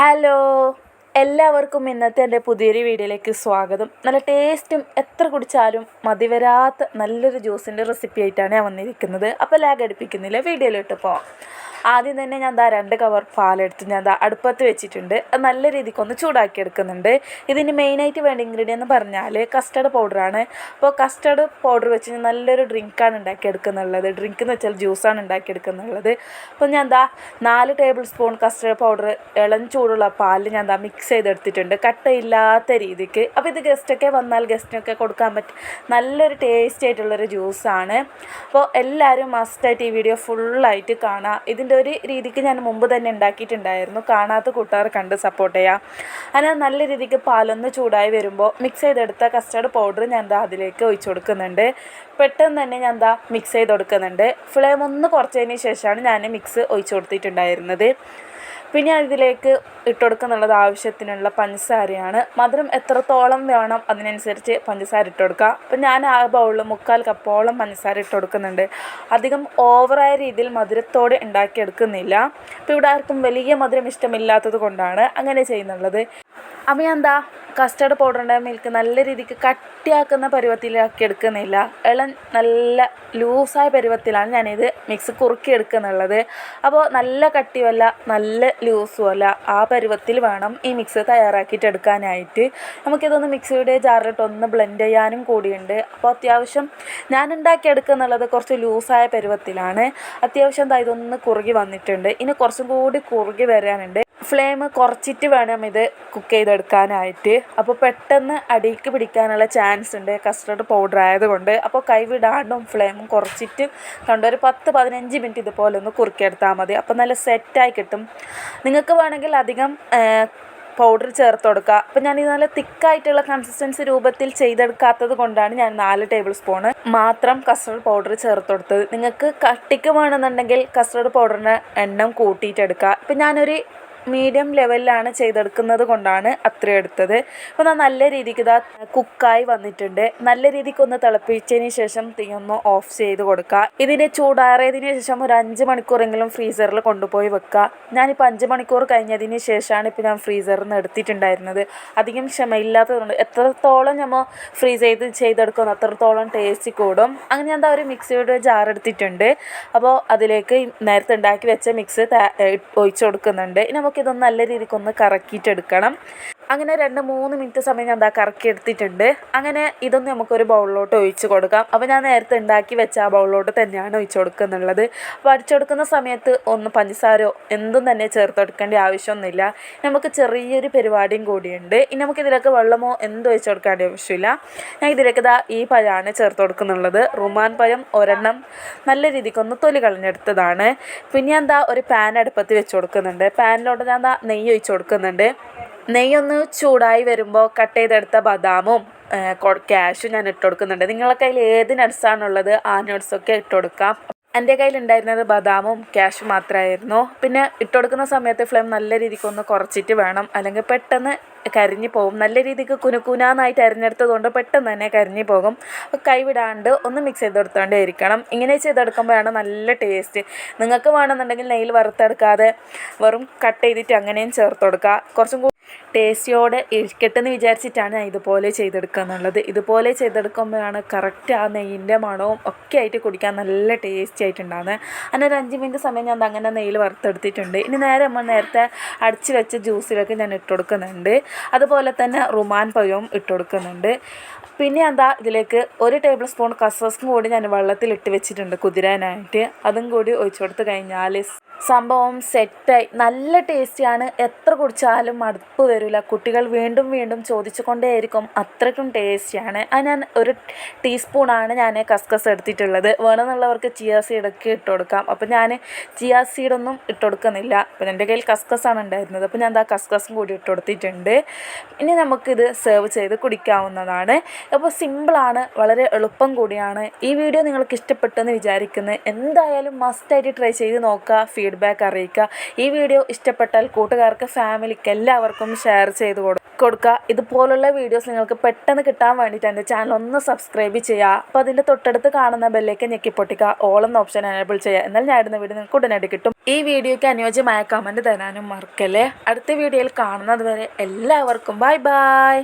Hello എല്ലാവർക്കും ഇന്നത്തെ എന്റെ പുതിയൊരു വീഡിയോയിലേക്ക് സ്വാഗതം. നല്ല ടേസ്റ്റും എത്ര കുടിച്ചാലും മതിവരാത്ത നല്ലൊരു ജ്യൂസിന്റെ റെസിപ്പി ആയിട്ടാണ് ഞാൻ വന്നിരിക്കുന്നത്. അപ്പോൾ ലാഗ് അടുപ്പിക്കുന്നില്ല. വീഡിയോയിലോട്ട് പോവാം. ആദ്യം തന്നെ ഞാൻ ദാ രണ്ട് കവർ പാലെടുത്ത് ഞാൻ ദാ അടുപ്പത്ത് വെച്ചിട്ടുണ്ട്. അത് നല്ല രീതിക്കൊന്ന് ചൂടാക്കി എടുക്കുന്നുണ്ട് ഇതിന് മെയിനായിട്ട് വേണ്ട ഇൻഗ്രീഡിയൻ എന്ന് പറഞ്ഞാൽ കസ്റ്റർഡ് പൗഡറാണ് അപ്പോൾ കസ്റ്റർഡ് പൗഡർ വെച്ച് ഞാൻ നല്ലൊരു ഡ്രിങ്കാണ് ഉണ്ടാക്കിയെടുക്കുന്നുള്ളത്. ഡ്രിങ്ക് എന്ന് വെച്ചാൽ ജ്യൂസാണ് ഉണ്ടാക്കിയെടുക്കുന്നുള്ളത്. അപ്പോൾ ഞാൻ ദാ നാല് ടേബിൾ സ്പൂൺ കസ്റ്റർഡ് പൗഡർ ഇളം ചൂടുള്ള പാലിൽ ഞാൻ ദാ മിക്സ് ചെയ്തെടുത്തിട്ടുണ്ട്. കട്ടയില്ലാത്ത രീതിക്ക്. അപ്പോൾ ഇത് ഗസ്റ്റൊക്കെ വന്നാൽ ഗസ്റ്റിനൊക്കെ കൊടുക്കാൻ പറ്റും നല്ലൊരു ടേസ്റ്റ് ആയിട്ടുള്ളൊരു ജ്യൂസാണ് അപ്പോൾ എല്ലാവരും മസ്റ്റായിട്ട് ഈ വീഡിയോ ഫുള്ളായിട്ട് കാണാം. ഇതിന്റെ ഒരു രീതിക്ക് ഞാൻ മുമ്പ് തന്നെ ഉണ്ടാക്കിയിട്ടുണ്ടായിരുന്നു. കാണാത്ത കൂട്ടുകാർ കണ്ട് സപ്പോർട്ട് ചെയ്യാം. അങ്ങനെ നല്ല രീതിക്ക് പാലൊന്ന് ചൂടായി വരുമ്പോൾ മിക്സ് ചെയ്തെടുത്ത കസ്റ്റർഡ് പൗഡർ ഞാൻ എന്താ അതിലേക്ക് ഒഴിച്ചു കൊടുക്കുന്നുണ്ട്. പെട്ടെന്ന് തന്നെ ഞാൻ എന്താ മിക്സ് ചെയ്ത് കൊടുക്കുന്നുണ്ട്. ഫ്ലെയിം ഒന്ന് കുറച്ചതിന് ശേഷമാണ് ഞാൻ മിക്സ് ഒഴിച്ചു കൊടുത്തിട്ടുണ്ടായിരുന്നത്. പിന്നെ ഇതിലേക്ക് ഇട്ടുകൊടുക്കുന്നുള്ളത് ആവശ്യത്തിനുള്ള പഞ്ചസാരയാണ്. മധുരം എത്രത്തോളം വേണം അതിനനുസരിച്ച് പഞ്ചസാര ഇട്ട് കൊടുക്കുക അപ്പം ഞാൻ ആ ബൗളിൽ മുക്കാൽ കപ്പോളം പഞ്ചസാര ഇട്ട് കൊടുക്കുന്നുണ്ട് അധികം ഓവറായ രീതിയിൽ മധുരത്തോടെ ഉണ്ടാക്കിയെടുക്കുന്നില്ല. അപ്പോൾ ഇവിടെ ആർക്കും വലിയ മധുരം ഇഷ്ടമില്ലാത്തത് കൊണ്ടാണ് അങ്ങനെ ചെയ്യുന്നുള്ളത്. അപ്പോൾ ഞാൻ എന്താ കസ്റ്റർഡ് പൗഡറിന്റെ മിൽക്ക് നല്ല രീതിക്ക് കട്ടിയാക്കുന്ന പരുവത്തിലാക്കി എടുക്കുന്നില്ല. ഇളം നല്ല ലൂസായ പരുവത്തിലാണ് ഞാനിത് മിക്സ് കുറുക്കി എടുക്കുന്നുള്ളത് അപ്പോൾ നല്ല കട്ടിയുമല്ല നല്ല ലൂസും അല്ല ആ പരുവത്തിൽ വേണം ഈ മിക്സ് തയ്യാറാക്കിയിട്ട് എടുക്കാനായിട്ട്. നമുക്കിതൊന്ന് മിക്സിയുടെ ജാറിലിട്ട് ഒന്ന് ബ്ലെൻഡ് ചെയ്യാനും കൂടിയുണ്ട്. അപ്പോൾ അത്യാവശ്യം ഞാൻ ഉണ്ടാക്കിയെടുക്കുന്നുള്ളത് കുറച്ച് ലൂസായ പരുവത്തിലാണ്. അത്യാവശ്യം എന്താ ഇതൊന്ന് കുറുകി വന്നിട്ടുണ്ട്. ഇനി കുറച്ചും കൂടി കുറുകി വരാനുണ്ട്. ഫ്ലെയിം കുറച്ചിട്ട് വേണം ഇത് കുക്ക് ചെയ്തെടുക്കാനായിട്ട്. അപ്പോൾ പെട്ടെന്ന് അടിക്ക് പിടിക്കാനുള്ള ചാൻസ് ഉണ്ട്. കസ്റ്റർഡ് പൗഡർ ആയതുകൊണ്ട്. അപ്പോൾ കൈവിടാണ്ടും ഫ്ലെയിമും കുറച്ചിട്ട് കണ്ട് ഒരു പത്ത് പതിനഞ്ച് മിനിറ്റ് ഇതുപോലെ ഒന്ന് കുറുക്കിയെടുത്താൽ മതി. അപ്പോൾ നല്ല സെറ്റായി കിട്ടും. നിങ്ങൾക്ക് വേണമെങ്കിൽ അധികം പൗഡർ ചേർത്ത് കൊടുക്കുക. അപ്പം ഞാൻ ഇത് നല്ല തിക്കായിട്ടുള്ള കൺസിസ്റ്റൻസി രൂപത്തിൽ ചെയ്തെടുക്കാത്തത് കൊണ്ടാണ് ഞാൻ നാല് ടേബിൾ സ്പൂണ് മാത്രം കസ്റ്റർഡ് പൗഡർ ചേർത്ത് കൊടുത്തത്. നിങ്ങൾക്ക് കട്ടിക്ക് വേണമെന്നുണ്ടെങ്കിൽ കസ്റ്റർഡ് പൗഡറിന്റെ എണ്ണം കൂട്ടിയിട്ടെടുക്കുക ഇപ്പം ഞാനൊരു മീഡിയം ലെവലിലാണ് ചെയ്തെടുക്കുന്നത് കൊണ്ടാണ് അത്രയും എടുത്തത്. അപ്പോൾ ഞാൻ നല്ല രീതിക്ക് ഇതാ കുക്കായി വന്നിട്ടുണ്ട്. നല്ല രീതിക്ക് ഒന്ന് തിളപ്പിച്ചതിന് ശേഷം തീ ഒന്ന് ഓഫ് ചെയ്ത് കൊടുക്കുക. ഇതിന്റെ ചൂടാറിയതിന് ശേഷം ഒരു അഞ്ച് മണിക്കൂറെങ്കിലും ഫ്രീസറിൽ കൊണ്ടുപോയി വെക്കുക. ഞാനിപ്പോൾ അഞ്ച് മണിക്കൂർ കഴിഞ്ഞതിന് ശേഷമാണ് ഇപ്പോൾ ഞാൻ ഫ്രീസറിൽ നിന്ന് എടുത്തിട്ടുണ്ടായിരുന്നത്. അധികം ക്ഷമയില്ലാത്തതുകൊണ്ട് എത്രത്തോളം നമ്മൾ ഫ്രീസ് ചെയ്ത് ചെയ്തെടുക്കുന്നു അത്രത്തോളം ടേസ്റ്റ് കൂടും. അങ്ങനെ ഞാൻ എന്താ ഒരു മിക്സിയുടെ ജാർ എടുത്തിട്ടുണ്ട്. അപ്പോൾ അതിലേക്ക് നേരത്തെ ഉണ്ടാക്കി വെച്ച മിക്സ് ഒഴിച്ചു കൊടുക്കുന്നുണ്ട്. ഇനി നമുക്കിതൊന്ന് നല്ല രീതിക്കൊന്ന് കറക്കിയിട്ടെടുക്കണം. അങ്ങനെ രണ്ട് മൂന്ന് മിനിറ്റ് സമയം ഞാൻ എന്താ കറക്കി എടുത്തിട്ടുണ്ട്. അങ്ങനെ ഇതൊന്ന് നമുക്കൊരു ബൗളിലോട്ട് ഒഴിച്ച് കൊടുക്കാം. അപ്പോൾ ഞാൻ നേരത്തെ ഉണ്ടാക്കി വെച്ച ആ ബൗളിലോട്ട് തന്നെയാണ് ഒഴിച്ച് കൊടുക്കുന്നുള്ളത്. അപ്പോൾ അടിച്ചെടുക്കുന്ന സമയത്ത് ഒന്ന് പഞ്ചസാരോ എന്തും തന്നെ ചേർത്ത് കൊടുക്കേണ്ട ആവശ്യമൊന്നുമില്ല. നമുക്ക് ചെറിയൊരു പരിപാടിയും കൂടിയുണ്ട്. ഇനി നമുക്ക് ഇതിലൊക്കെ വെള്ളമോ എന്തോ ഒഴിച്ച് കൊടുക്കേണ്ട ആവശ്യമില്ല. ഞാൻ ഇതിലേക്ക് ഇതാ ഈ പഴമാണ് ചേർത്ത് കൊടുക്കുന്നുള്ളത്. റുമാൻ പഴം ഒരെണ്ണം നല്ല രീതിക്കൊന്ന് തൊലി കളഞ്ഞെടുത്തതാണ്. പിന്നെ എന്താ ഒരു പാൻ അടുപ്പത്ത് വെച്ച് കൊടുക്കുന്നുണ്ട്. പാനിലോട്ട് ഞാൻ എന്താ നെയ്യ് ഒഴിച്ച് കൊടുക്കുന്നുണ്ട്. നെയ്യൊന്ന് ചൂടായി വരുമ്പോൾ കട്ട് ചെയ്തെടുത്ത ബദാമും ക്യാഷും ഞാൻ ഇട്ട് കൊടുക്കുന്നുണ്ട്. നിങ്ങളുടെ കയ്യിൽ ഏത് നട്ട്സാണുള്ളത് ആ നട്ട്സൊക്കെ ഇട്ട് കൊടുക്കാം. എന്റെ കയ്യിലുണ്ടായിരുന്നത് ബദാമും ക്യാഷും മാത്രമായിരുന്നു പിന്നെ ഇട്ട് കൊടുക്കുന്ന സമയത്ത് ഫ്ലെയിം നല്ല രീതിക്ക് ഒന്ന് കുറച്ചിട്ട് വേണം. അല്ലെങ്കിൽ പെട്ടെന്ന് കരിഞ്ഞു പോകും നല്ല രീതിക്ക് കുനുക്കുനാന്നായിട്ട് അരിഞ്ഞെടുത്തത് കൊണ്ട് പെട്ടെന്ന് തന്നെ കരിഞ്ഞു പോകും. കൈവിടാണ്ട് ഒന്ന് മിക്സ് ചെയ്തെടുത്തോണ്ടേ ഇരിക്കണം. ഇങ്ങനെ ചെയ്തെടുക്കുമ്പോഴാണ് നല്ല ടേസ്റ്റ് നിങ്ങൾക്ക് വേണമെന്നുണ്ടെങ്കിൽ നെയ്യിൽ വറുത്തെടുക്കാതെ വെറും കട്ട് ചെയ്തിട്ട് അങ്ങനെയും ചേർത്ത് കൊടുക്കുക കുറച്ചും ടേസ്റ്റിയോടെ ഇരിക്കട്ടെന്ന് വിചാരിച്ചിട്ടാണ് ഞാൻ ഇതുപോലെ ചെയ്തെടുക്കുക എന്നുള്ളത് ഇതുപോലെ ചെയ്തെടുക്കുമ്പോഴാണ് കറക്റ്റ് ആ നെയ്യിന്റെ മണവും ഒക്കെ ആയിട്ട് കുടിക്കാൻ നല്ല ടേസ്റ്റി ആയിട്ടുണ്ടാകുന്നത് അങ്ങനെ ഒരു അഞ്ച് മിനിറ്റ് സമയം ഞാൻ അങ്ങനെ നെയ്യിൽ വറുത്തെടുത്തിട്ടുണ്ട്. ഇനി നേരെ നമ്മൾ നേരത്തെ അടിച്ച് വെച്ച ജ്യൂസിലൊക്കെ ഞാൻ ഇട്ട് കൊടുക്കുന്നുണ്ട്. അതുപോലെ തന്നെ റുമാൻ പഴവും ഇട്ട് കൊടുക്കുന്നുണ്ട്. പിന്നെ എന്താ ഇതിലേക്ക് ഒരു ടേബിൾ സ്പൂൺ കസസും കൂടി ഞാൻ വെള്ളത്തിലിട്ട് വെച്ചിട്ടുണ്ട് കുതിരാനായിട്ട്. അതും കൂടി ഒഴിച്ചു കൊടുത്ത് കഴിഞ്ഞാൽ സംഭവം സെറ്റായി നല്ല ടേസ്റ്റിയാണ് എത്ര കുടിച്ചാലും മടുപ്പ് വരില്ല കുട്ടികൾ വീണ്ടും വീണ്ടും ചോദിച്ചുകൊണ്ടേയിരിക്കും. അത്രയ്ക്കും ടേസ്റ്റിയാണ് അത് ഞാൻ ഒരു ടീസ്പൂണാണ് ഞാൻ കസ്കസ് എടുത്തിട്ടുള്ളത്. വേണമെന്നുള്ളവർക്ക് ചിയാ സീഡൊക്കെ ഇട്ട് കൊടുക്കാം. അപ്പോൾ ഞാൻ ചിയാ സീഡൊന്നും ഇട്ട് കൊടുക്കുന്നില്ല. അപ്പം എന്റെ കയ്യിൽ കസ്കസാണ് ഉണ്ടായിരുന്നത്. അപ്പോൾ ഞാൻ എന്താ കസ്കസും കൂടി ഇട്ട് കൊടുത്തിട്ടുണ്ട്. ഇനി നമുക്കിത് സെർവ് ചെയ്ത് കുടിക്കാവുന്നതാണ്. അപ്പോൾ സിമ്പിളാണ് വളരെ എളുപ്പം കൂടിയാണ്. ഈ വീഡിയോ നിങ്ങൾക്ക് ഇഷ്ടപ്പെട്ടെന്ന് വിചാരിക്കുന്നത് എന്തായാലും മസ്റ്റായിട്ട് ട്രൈ ചെയ്ത് നോക്കുക. ഫീഡ്ബാക്ക് അറിയിക്കുക. ഈ വീഡിയോ ഇഷ്ടപ്പെട്ടാൽ കൂട്ടുകാർക്ക് ഫാമിലിക്ക് എല്ലാവർക്കും ഷെയർ ചെയ്ത് കൊടുക്കുക. ഇതുപോലുള്ള വീഡിയോസ് നിങ്ങൾക്ക് പെട്ടെന്ന് കിട്ടാൻ വേണ്ടിയിട്ട് എന്റെ ചാനൽ ഒന്ന് സബ്സ്ക്രൈബ് ചെയ്യുക. അപ്പോൾ അതിന്റെ തൊട്ടടുത്ത് കാണുന്ന ബെല്ലേക്ക് ഓൾ എന്ന ഓപ്ഷൻ എനേബിൾ ചെയ്യുക. എന്നാൽ ഞാൻ ഇടുന്ന വീഡിയോ നിങ്ങൾക്ക് ഉടനടി കിട്ടും. ഈ വീഡിയോയ്ക്ക് അനുയോജ്യമായ കമന്റ് തരാനും മറക്കല്ലേ. അടുത്ത വീഡിയോയിൽ കാണുന്നത് വരെ എല്ലാവർക്കും ബൈ ബൈ